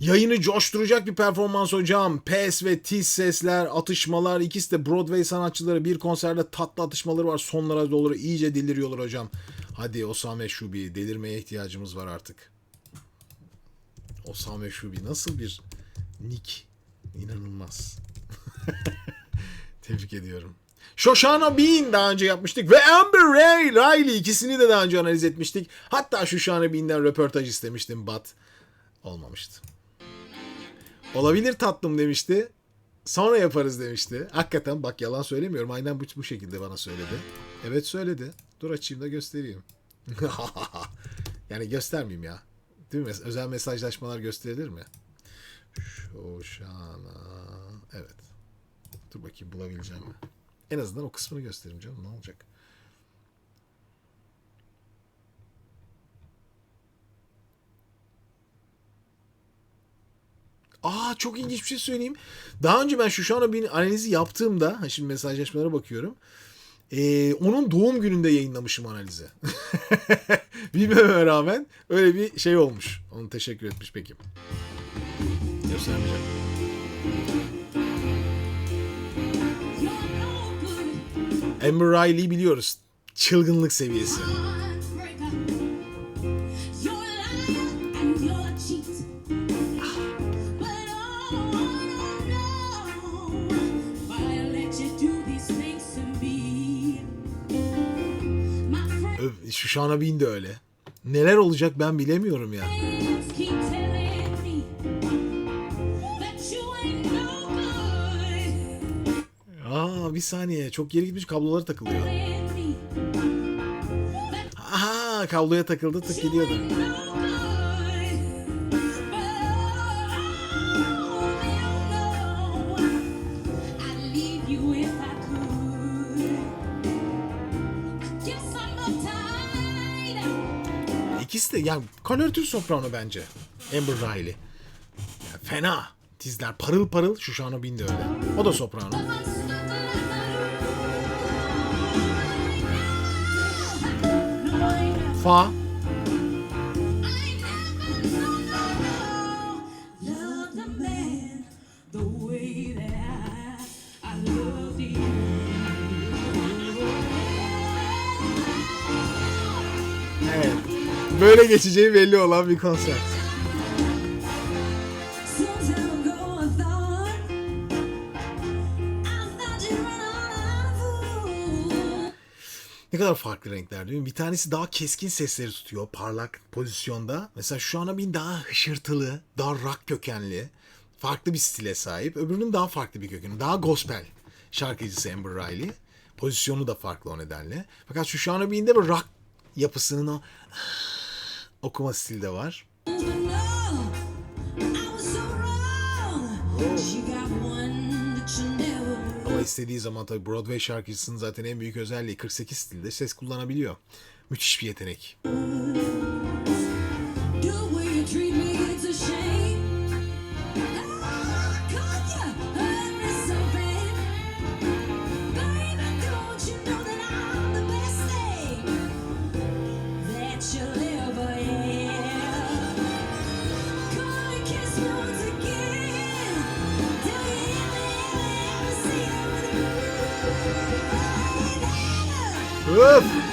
Yayını coşturacak bir performans hocam. Pes ve tiz sesler, atışmalar ikisi de Broadway sanatçıları bir konserde tatlı atışmaları var. Sonlara doğru iyice deliriyorlar hocam. Hadi Osame Şubi delirmeye ihtiyacımız var artık. Osame Şubi nasıl bir nick? İnanılmaz. Tebrik ediyorum. Shoshana Bean daha önce yapmıştık ve Amber Ray, Riley ikisini de daha önce analiz etmiştik. Hatta Shoshana Bean'den röportaj istemiştim but olmamıştı. Olabilir tatlım demişti. Sonra yaparız demişti. Hakikaten bak yalan söylemiyorum. Aynen bu, bu şekilde bana söyledi. Evet söyledi. Dur açayım da göstereyim. yani göstermeyeyim ya. Değil mi? Özel mesajlaşmalar gösterilir mi? Shoshana. Evet. Dur bakayım bulabileceğim mi? En azından o kısmını göstereyim canım. Ne olacak? Aa çok ilginç bir şey söyleyeyim. Daha önce ben an bir analizi yaptığımda, şimdi mesajlaşmalara bakıyorum. Ee, onun doğum gününde yayınlamışım analizi. Bilmeme rağmen öyle bir şey olmuş. Onu teşekkür etmiş peki. Göstermeyeceğim. Amber Riley'i biliyoruz. Çılgınlık seviyesi. Şana Bin de öyle. Neler olacak ben bilemiyorum ya. Aa bir saniye çok geri gitmiş kabloları takılıyor. Aha kabloya takıldı tık gidiyordu. De yani kanötür soprano bence. Amber Riley. Ya, fena. Tizler parıl parıl. Shoshana Bean de öyle. O da soprano. Fa. Böyle geçeceği belli olan bir konser. Ne kadar farklı renkler değil mi? Bir tanesi daha keskin sesleri tutuyor. Parlak pozisyonda. Mesela şu ana bir daha hışırtılı, daha rock kökenli. Farklı bir stile sahip. Öbürünün daha farklı bir kökeni. Daha gospel şarkıcısı Amber Riley. Pozisyonu da farklı o nedenle. Fakat şu Shana Bean'de bir rock yapısının o okuma stili de var. Ama istediği zaman tabii Broadway şarkıcısının zaten en büyük özelliği 48 stilde ses kullanabiliyor. Müthiş bir yetenek. You.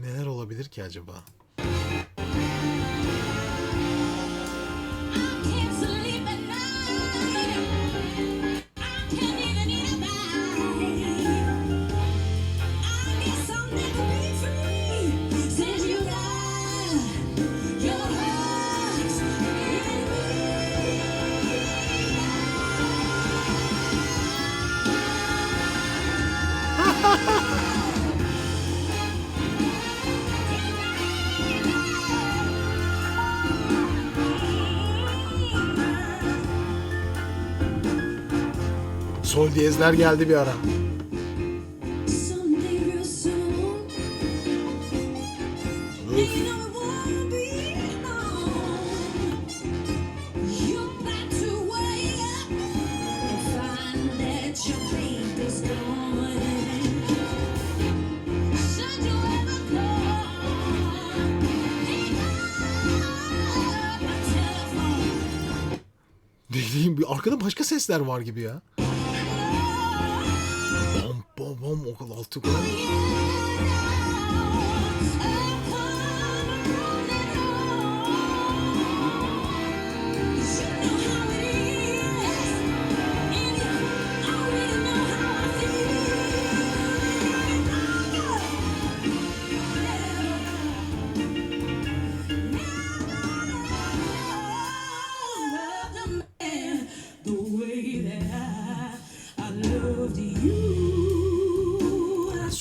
Neler olabilir ki acaba? Diyezler geldi bir ara. Öf. Bir arkada başka sesler var gibi ya. Bom bom o kadar altı kadar.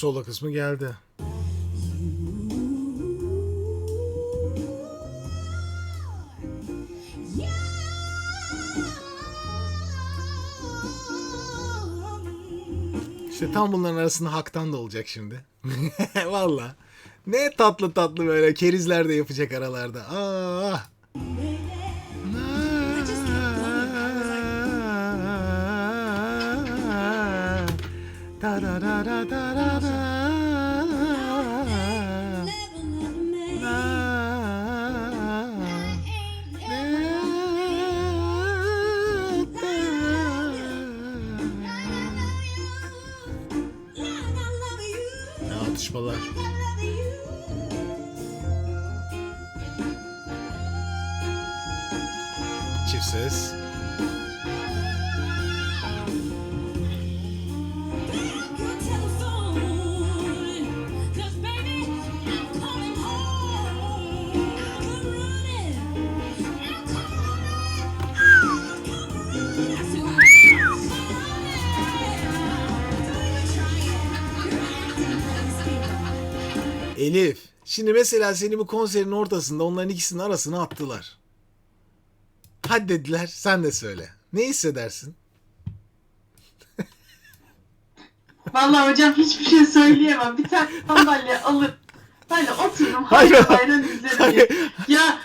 Solo kısmı geldi. İşte tam bunların arasında haktan da olacak şimdi. Valla. Ne tatlı tatlı böyle kerizler de yapacak aralarda. Ah. Çift ses. Elif. Şimdi mesela seni bu konserin ortasında onların ikisinin arasına attılar. Hadi dediler sen de söyle. Ne hissedersin? Vallahi hocam hiçbir şey söyleyemem. Bir tane sandalye alıp böyle otururum Hayır. hayran hayran izlerim. Hayır. ya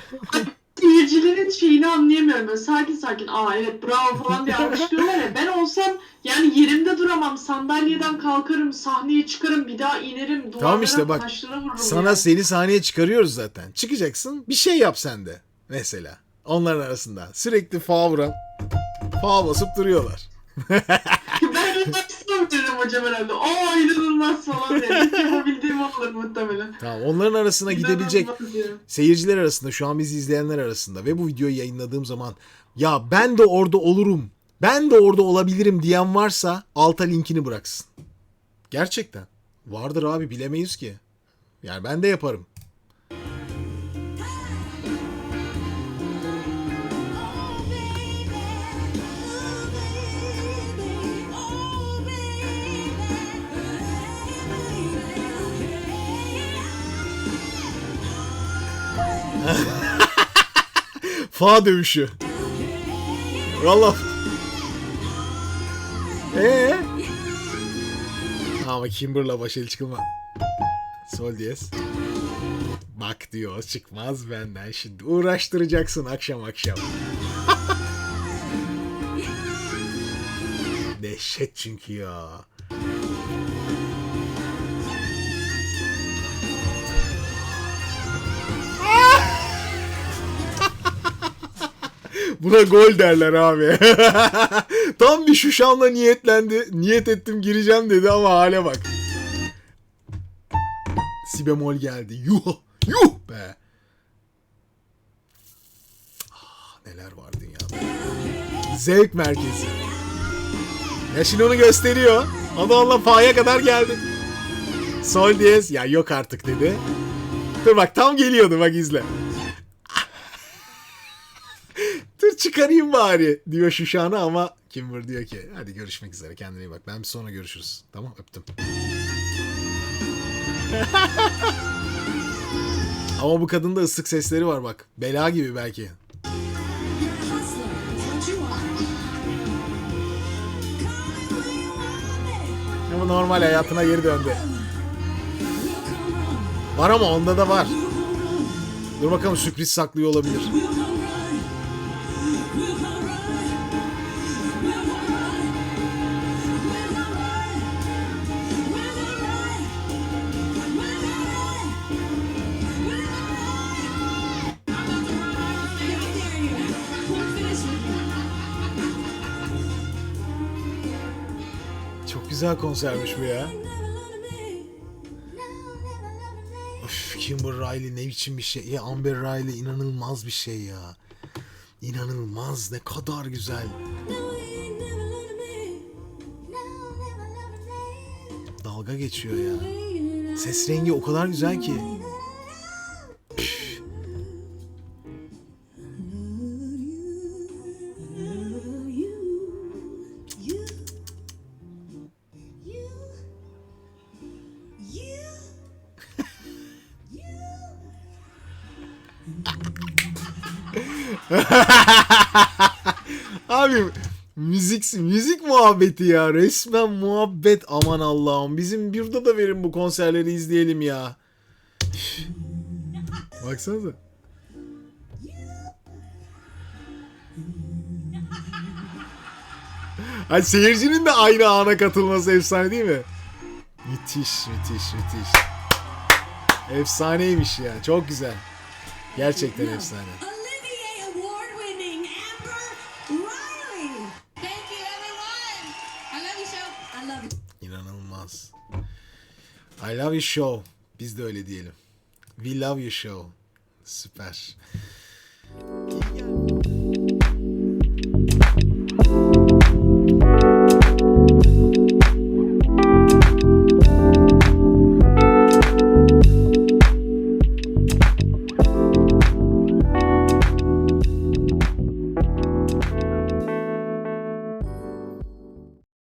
seyircilerin şeyini anlayamıyorum. Böyle sakin sakin aa evet bravo falan diye alkışlıyorlar ya. Ben olsam yani yerimde duramam. Sandalyeden kalkarım, sahneye çıkarım, bir daha inerim. Duvarlara, Tamam işte bak, Sana ya. seni sahneye çıkarıyoruz zaten. Çıkacaksın bir şey yap sen de. Mesela. Onların arasında. Sürekli fa vuran. Fa basıp duruyorlar. Ben reaksiyon veririm hocam herhalde. Aa inanılmaz falan diye. İlk yapabildiğim olur muhtemelen. Tamam onların arasına gidebilecek diyorum. seyirciler arasında şu an bizi izleyenler arasında ve bu videoyu yayınladığım zaman ya ben de orada olurum. Ben de orada olabilirim diyen varsa alta linkini bıraksın. Gerçekten. Vardır abi bilemeyiz ki. Yani ben de yaparım. Fa dövüşü. Valla. Ee? Ama Kimber'la baş el çıkılma. Sol diyez. Bak diyor çıkmaz benden şimdi. Uğraştıracaksın akşam akşam. Dehşet çünkü ya. Buna gol derler abi. Tam bir Şuşan'la niyetlendi. Niyet ettim gireceğim dedi ama hale bak. Si bemol geldi. Yuh! Yuh be! Ah, neler var dünyada. Zevk merkezi. Ya şimdi onu gösteriyor. Onu Allah fa'ya kadar geldi. Sol diyez. Ya yok artık dedi. Dur bak tam geliyordu bak izle. Dur çıkarayım bari diyor Şuşan'a ama Kimber diyor ki hadi görüşmek üzere kendine iyi bak. Ben bir sonra görüşürüz. Tamam öptüm. ama bu kadında ıslık sesleri var bak. Bela gibi belki. Ama normal hayatına geri döndü. Var ama onda da var. Dur bakalım sürpriz saklıyor olabilir. Güzel konsermiş bu ya. Of, Kimber Riley ne biçim bir şey. Ya Amber Riley inanılmaz bir şey ya. İnanılmaz ne kadar güzel. Dalga geçiyor ya. Ses rengi o kadar güzel ki. Abi müzik müzik muhabbeti ya. Resmen muhabbet aman Allah'ım. Bizim burada da verin bu konserleri izleyelim ya. Baksanıza. Hani seyircinin de aynı ana katılması efsane değil mi? Müthiş, müthiş, müthiş. Efsaneymiş ya. Çok güzel. Gerçekten efsane. İnanılmaz. I love you show. Biz de öyle diyelim. We love you show. Süper.